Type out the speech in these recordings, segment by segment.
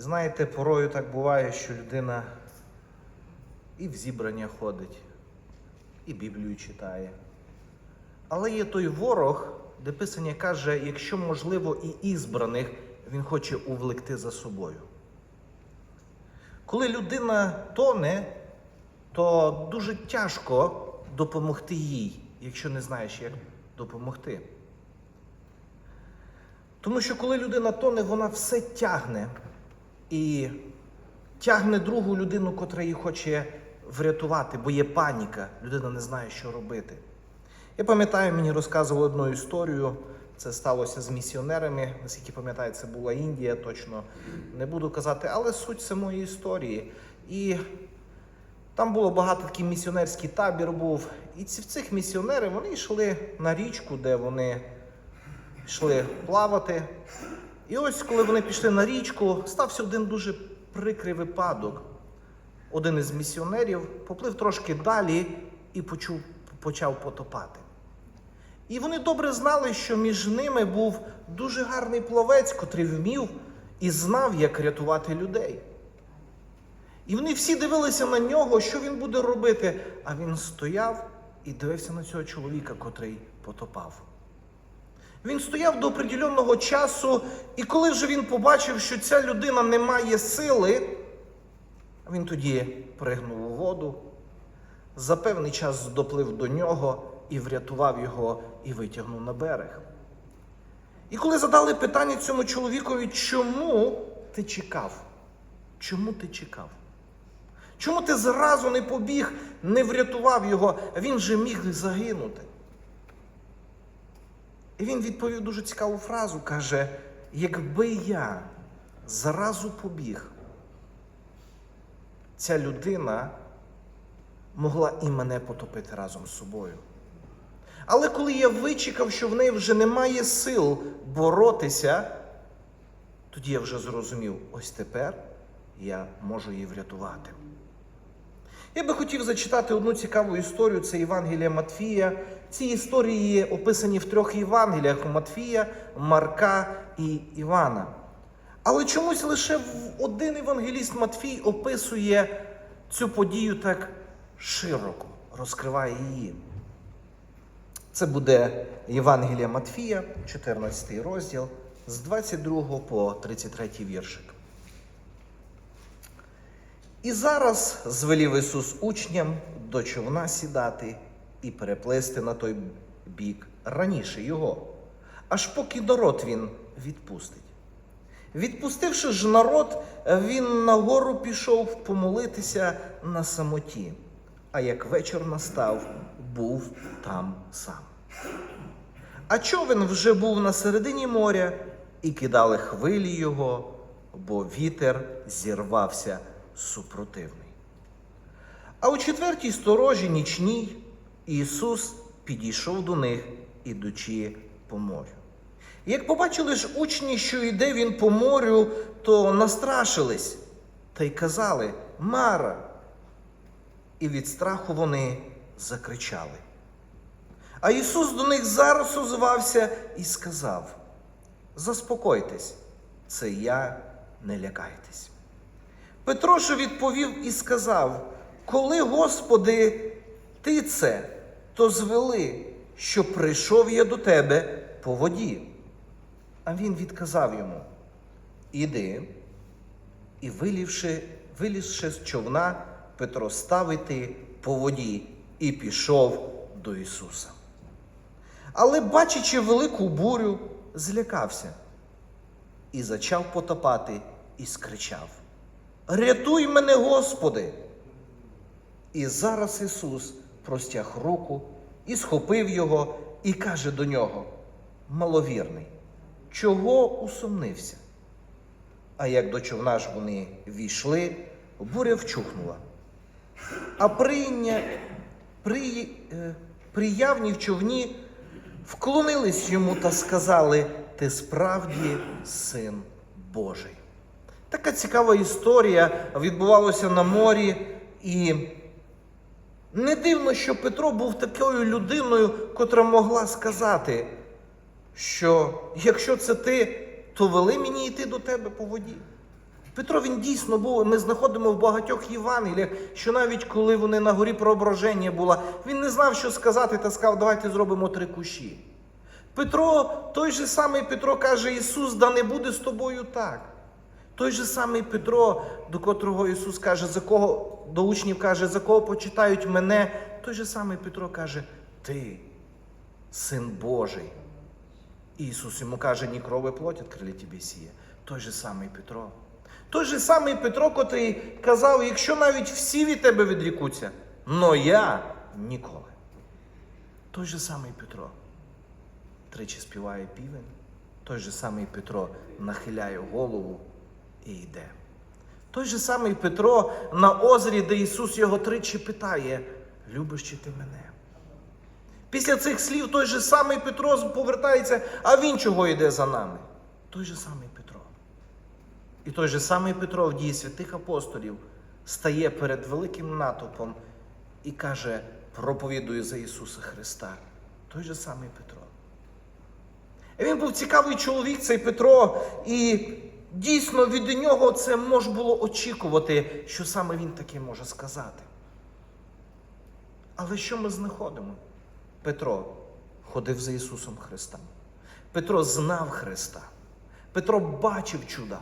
І знаєте, порою так буває, що людина і в зібрання ходить, і Біблію читає. Але є той ворог, де Писання каже, якщо можливо і ізбраних, він хоче увлекти за собою. Коли людина тоне, то дуже тяжко допомогти їй, якщо не знаєш, як допомогти. Тому що коли людина тоне, вона все тягне і тягне другу людину, котра її хоче врятувати, бо є паніка, людина не знає, що робити. Я пам'ятаю, мені розказували одну історію. Це сталося з місіонерами. Наскільки пам'ятаю, це була Індія, точно не буду казати, але суть самої історії. І там було багато такий місіонерський табір був. І ці, в цих місіонери вони йшли на річку, де вони йшли плавати. І ось, коли вони пішли на річку, стався один дуже прикрий випадок. Один із місіонерів поплив трошки далі і почув, почав потопати. І вони добре знали, що між ними був дуже гарний пловець, котрий вмів і знав, як рятувати людей. І вони всі дивилися на нього, що він буде робити. А він стояв і дивився на цього чоловіка, котрий потопав. Він стояв до определеного часу, і коли вже він побачив, що ця людина не має сили, він тоді пригнув у воду, за певний час доплив до нього і врятував його і витягнув на берег. І коли задали питання цьому чоловікові, чому ти чекав? Чому ти чекав? Чому ти зразу не побіг, не врятував його, він же міг загинути? І він відповів дуже цікаву фразу, каже: якби я зразу побіг, ця людина могла і мене потопити разом з собою. Але коли я вичекав, що в неї вже немає сил боротися, тоді я вже зрозумів, ось тепер я можу її врятувати. Я би хотів зачитати одну цікаву історію, це Євангелія Матфія. Ці історії описані в трьох Євангеліях Матфія, Марка і Івана. Але чомусь лише один евангеліст Матфій описує цю подію так широко, розкриває її. Це буде Євангелія Матфія, 14 розділ, з 22 по 33 віршик. І зараз звелів Ісус учням до човна сідати і переплисти на той бік раніше його, аж поки народ він відпустить. Відпустивши ж народ, він нагору пішов помолитися на самоті, а як вечір настав, був там сам. А човен вже був на середині моря, і кидали хвилі його, бо вітер зірвався супротивний. А у четвертій сторожі нічній Ісус підійшов до них, ідучи по морю. Як побачили ж учні, що йде він по морю, то настрашились та й казали Мара. І від страху вони закричали. А Ісус до них зараз озвався і сказав: Заспокойтесь, це я, не лякайтесь. Петро ж відповів і сказав: Коли, Господи, ти це, то звели, що прийшов я до тебе по воді. А він відказав йому: Іди, і вилівши, вилізши з човна, Петро став іти по воді і пішов до Ісуса. Але, бачачи велику бурю, злякався і зачав потопати і скричав: Рятуй мене, Господи! І зараз Ісус простяг руку і схопив його, і каже до нього: Маловірний, чого усумнився? А як до човна ж вони війшли, буря вчухнула. А прийня, при, е, приявні в човні вклонились йому та сказали: Ти справді син Божий. Така цікава історія відбувалася на морі, і не дивно, що Петро був такою людиною, котра могла сказати, що якщо це ти, то вели мені йти до тебе по воді. Петро він дійсно був, ми знаходимо в багатьох Євангеліях, що навіть коли вони на горі преображення була, він не знав, що сказати, та сказав, давайте зробимо три кущі. Петро, той же самий Петро каже, Ісус, да не буде з тобою так. Той же самий Петро, до котрого Ісус каже, за кого до учнів каже, за кого почитають мене, той же самий Петро каже, Ти, син Божий. Ісус йому каже, ні крови плоть відкрили тобі сіє. Той же самий Петро. Той же самий Петро, котрий казав, якщо навіть всі від тебе відрікуться, но я ніколи. Той же самий Петро. Тричі співає півень, той же самий Петро нахиляє голову і йде. Той же самий Петро на озері, де Ісус його тричі питає: Любиш чи ти мене? Після цих слів той же самий Петро повертається, а він чого йде за нами? Той же самий Петро. І той же самий Петро в дії святих апостолів стає перед великим натовпом і каже, проповідує за Ісуса Христа. Той же самий Петро. І Він був цікавий чоловік, цей Петро, і дійсно від нього це можна було очікувати, що саме він таке може сказати. Але що ми знаходимо? Петро ходив за Ісусом Христом. Петро знав Христа. Петро бачив чуда.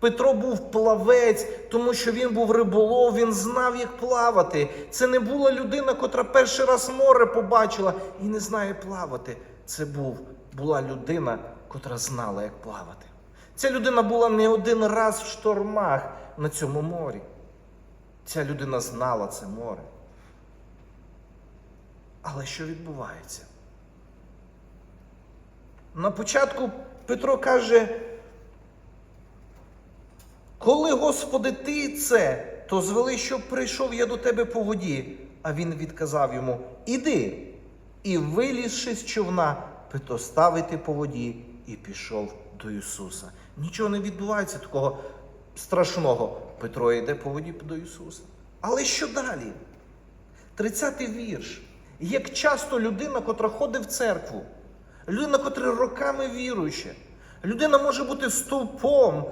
Петро був плавець, тому що він був риболов, він знав, як плавати. Це не була людина, котра перший раз море побачила і не знає плавати. Це був, була людина, котра знала, як плавати. Ця людина була не один раз в штормах на цьому морі. Ця людина знала це море. Але що відбувається? На початку Петро каже, коли, Господи, ти це, то звели, щоб прийшов я до тебе по воді. А він відказав йому: Іди. І вилізши з човна, Петро ставити по воді і пішов до Ісуса. Нічого не відбувається такого страшного. Петро йде по воді до Ісуса. Але що далі? 30-й вірш. Як часто людина, котра ходить в церкву, людина, котра роками віруюча, людина може бути стовпом,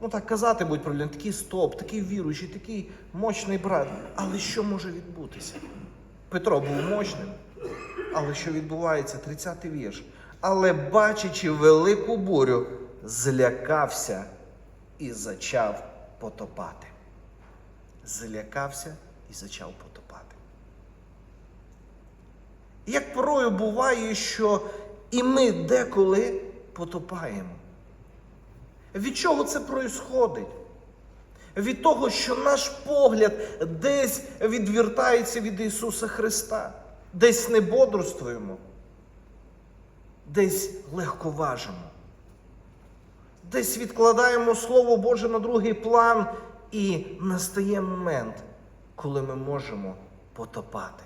ну так казати будуть про такий стовп, такий віруючий, такий мощний брат. Але що може відбутися? Петро був мощним. Але що відбувається? 30-й вірш. Але, бачачи велику бурю, злякався і зачав потопати. Злякався і зачав потопати. Як порою буває, що і ми деколи потопаємо. Від чого це происходить? Від того, що наш погляд десь відвертається від Ісуса Христа, десь не бодрствуємо, десь легковажимо, десь відкладаємо Слово Боже на другий план, і настає момент, коли ми можемо потопати.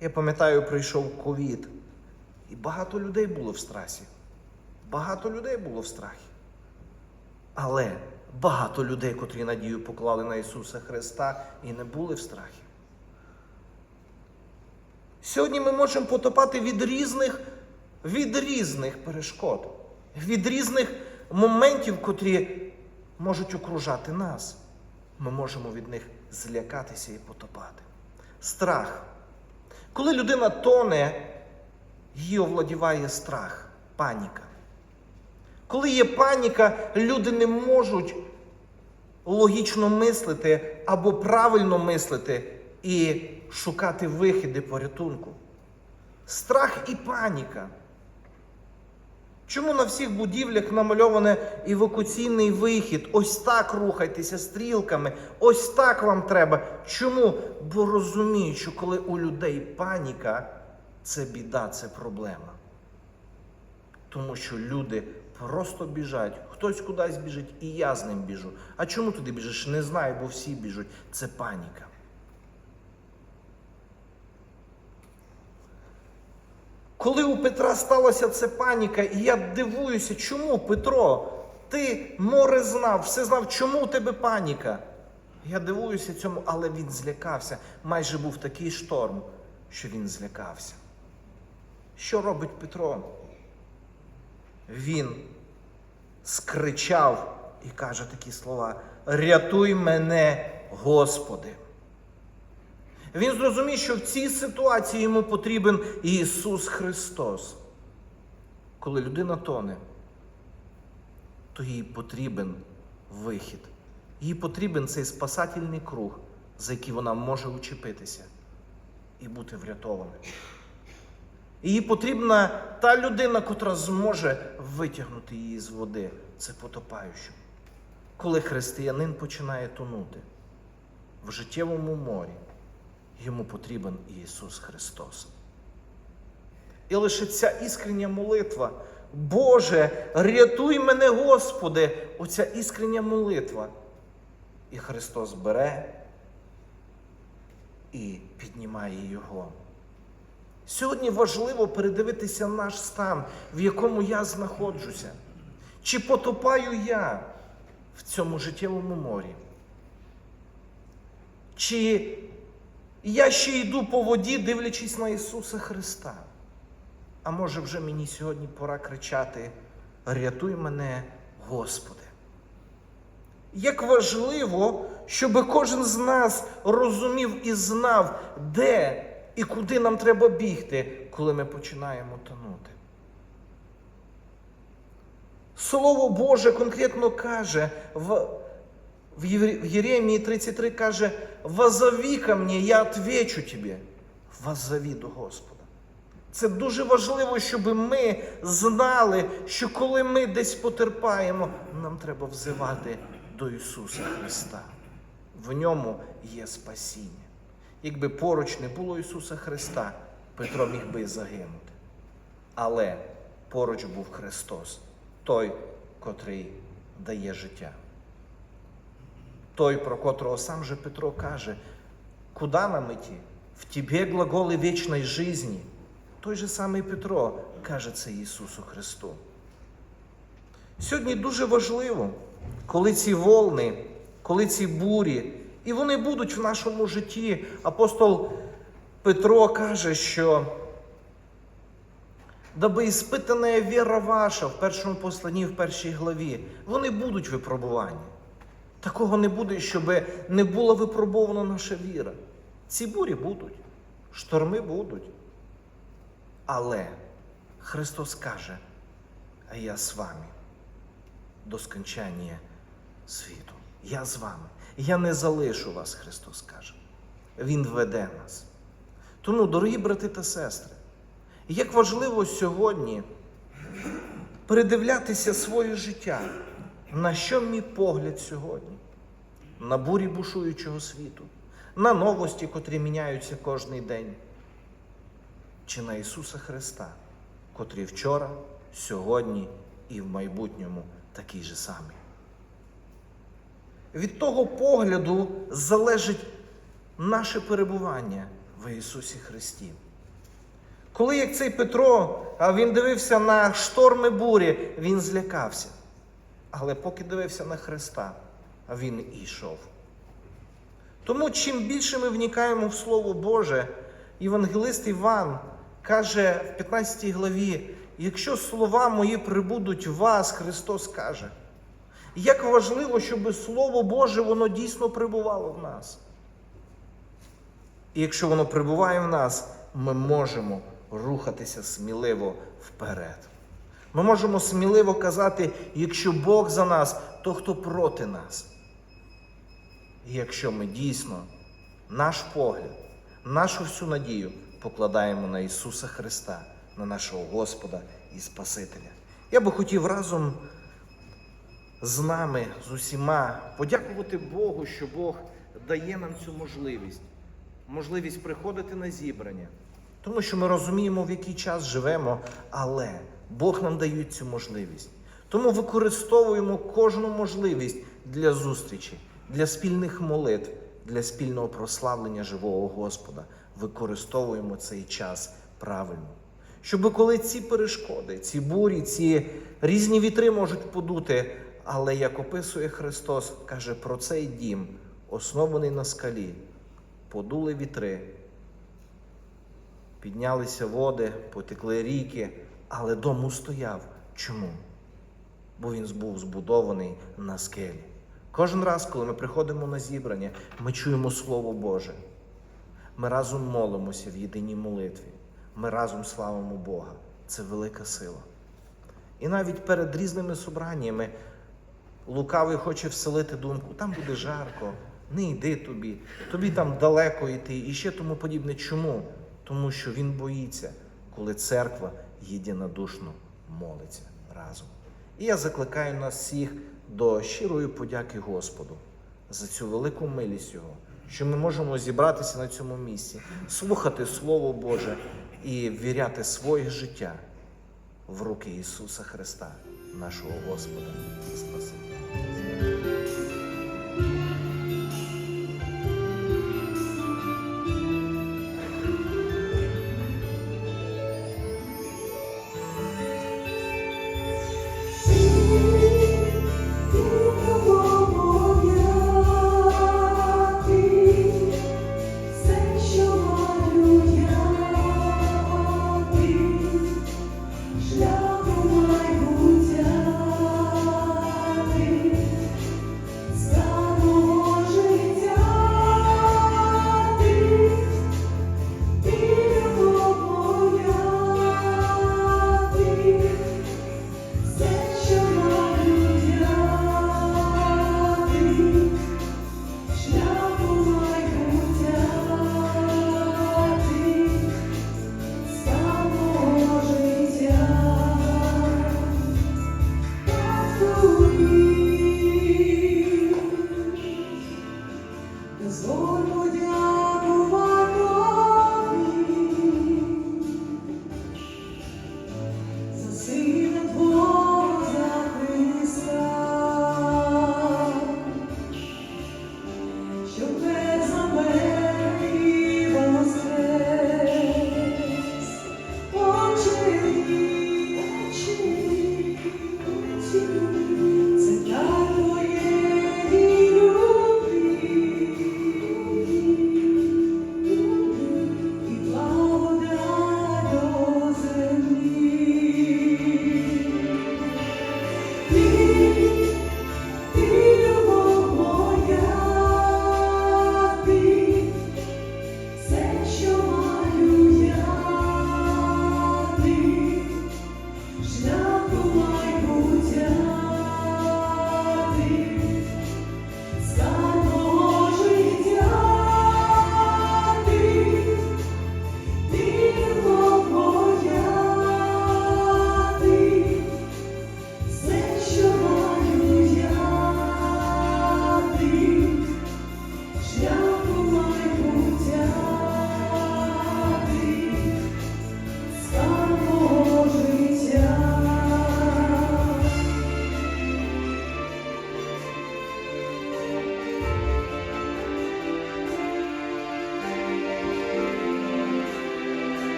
Я пам'ятаю, прийшов ковід, і багато людей було в страсі. Багато людей було в страхі. Але багато людей, котрі надію поклали на Ісуса Христа і не були в страхі. Сьогодні ми можемо потопати від різних, від різних перешкод, від різних моментів, котрі можуть окружати нас. Ми можемо від них злякатися і потопати. Страх. Коли людина тоне, її овладіває страх, паніка. Коли є паніка, люди не можуть логічно мислити або правильно мислити і шукати вихіди порятунку. Страх і паніка. Чому на всіх будівлях намальований евакуаційний вихід? Ось так рухайтеся стрілками, ось так вам треба. Чому? Бо розуміють, що коли у людей паніка, це біда, це проблема. Тому що люди просто біжать. Хтось кудись біжить, і я з ним біжу. А чому туди біжиш? Не знаю, бо всі біжуть. Це паніка. Коли у Петра сталася ця паніка, і я дивуюся, чому Петро, ти море знав, все знав, чому у тебе паніка? Я дивуюся цьому, але він злякався. Майже був такий шторм, що він злякався. Що робить Петро? Він скричав і каже такі слова: Рятуй мене, Господи. Він зрозумів, що в цій ситуації йому потрібен Ісус Христос. Коли людина тоне, то їй потрібен вихід. Їй потрібен цей спасательний круг, за який вона може учепитися і бути врятованою. Їй потрібна та людина, котра зможе витягнути її з води. Це потопаючу. Коли християнин починає тонути в життєвому морі, йому потрібен Ісус Христос. І лише ця іскрення молитва, Боже, рятуй мене, Господи, оця іскрення молитва. І Христос бере і піднімає Його. Сьогодні важливо передивитися наш стан, в якому я знаходжуся. Чи потопаю я в цьому життєвому морі? Чи я ще йду по воді, дивлячись на Ісуса Христа? А може вже мені сьогодні пора кричати: рятуй мене, Господи. Як важливо, щоб кожен з нас розумів і знав, де і куди нам треба бігти, коли ми починаємо тонути. Слово Боже конкретно каже в, в, Єремії 33 каже: «Возови ко мне, я отвечу тебе. Возови до Господа. Це дуже важливо, щоб ми знали, що коли ми десь потерпаємо, нам треба взивати до Ісуса Христа. В ньому є спасіння. Якби поруч не було Ісуса Христа, Петро міг би загинути. Але поруч був Христос, той, котрий дає життя. Той, про котрого сам же Петро каже, куди нам іти? В тебе глаголи вічної жизни. Той же самий Петро каже це Ісусу Христу. Сьогодні дуже важливо, коли ці волни, коли ці бурі, і вони будуть в нашому житті. Апостол Петро каже, що даби іспитана віра ваша в першому посланні, в першій главі, вони будуть випробувані. Такого не буде, щоб не була випробована наша віра. Ці бурі будуть, шторми будуть. Але Христос каже, а я з вами до скончання світу. Я з вами. Я не залишу вас, Христос каже. Він веде нас. Тому, дорогі брати та сестри, як важливо сьогодні передивлятися своє життя, на що мій погляд сьогодні? На бурі бушуючого світу, на новості, котрі міняються кожний день, чи на Ісуса Христа, котрий вчора, сьогодні і в майбутньому такий же самий. Від того погляду залежить наше перебування в Ісусі Христі. Коли як цей Петро, а він дивився на шторми бурі, він злякався. Але поки дивився на Христа, він і йшов. Тому чим більше ми вникаємо в Слово Боже, Євангелист Іван каже в 15 главі: якщо слова мої прибудуть в вас, Христос каже. Як важливо, щоб Слово Боже воно дійсно прибувало в нас. І якщо воно прибуває в нас, ми можемо рухатися сміливо вперед. Ми можемо сміливо казати, якщо Бог за нас, то хто проти нас? І якщо ми дійсно наш погляд, нашу всю надію покладаємо на Ісуса Христа, на нашого Господа і Спасителя. Я би хотів разом з нами, з усіма, подякувати Богу, що Бог дає нам цю можливість, можливість приходити на зібрання, тому що ми розуміємо, в який час живемо, але Бог нам дає цю можливість. Тому використовуємо кожну можливість для зустрічі, для спільних молитв, для спільного прославлення живого Господа. Використовуємо цей час правильно. Щоб коли ці перешкоди, ці бурі, ці різні вітри можуть подути, але як описує Христос, каже про цей дім, оснований на скалі, подули вітри, піднялися води, потекли ріки, але дом устояв. Чому? бо він був збудований на скелі. Кожен раз, коли ми приходимо на зібрання, ми чуємо Слово Боже. Ми разом молимося в єдиній молитві. Ми разом славимо Бога. Це велика сила. І навіть перед різними собраннями лукавий хоче вселити думку, там буде жарко, не йди тобі, тобі там далеко йти і ще тому подібне. Чому? Тому що він боїться, коли церква єдинодушно молиться разом. І я закликаю нас всіх до щирої подяки Господу за цю велику милість Його, що ми можемо зібратися на цьому місці, слухати Слово Боже і віряти своє життя в руки Ісуса Христа, нашого Господа Спасителя.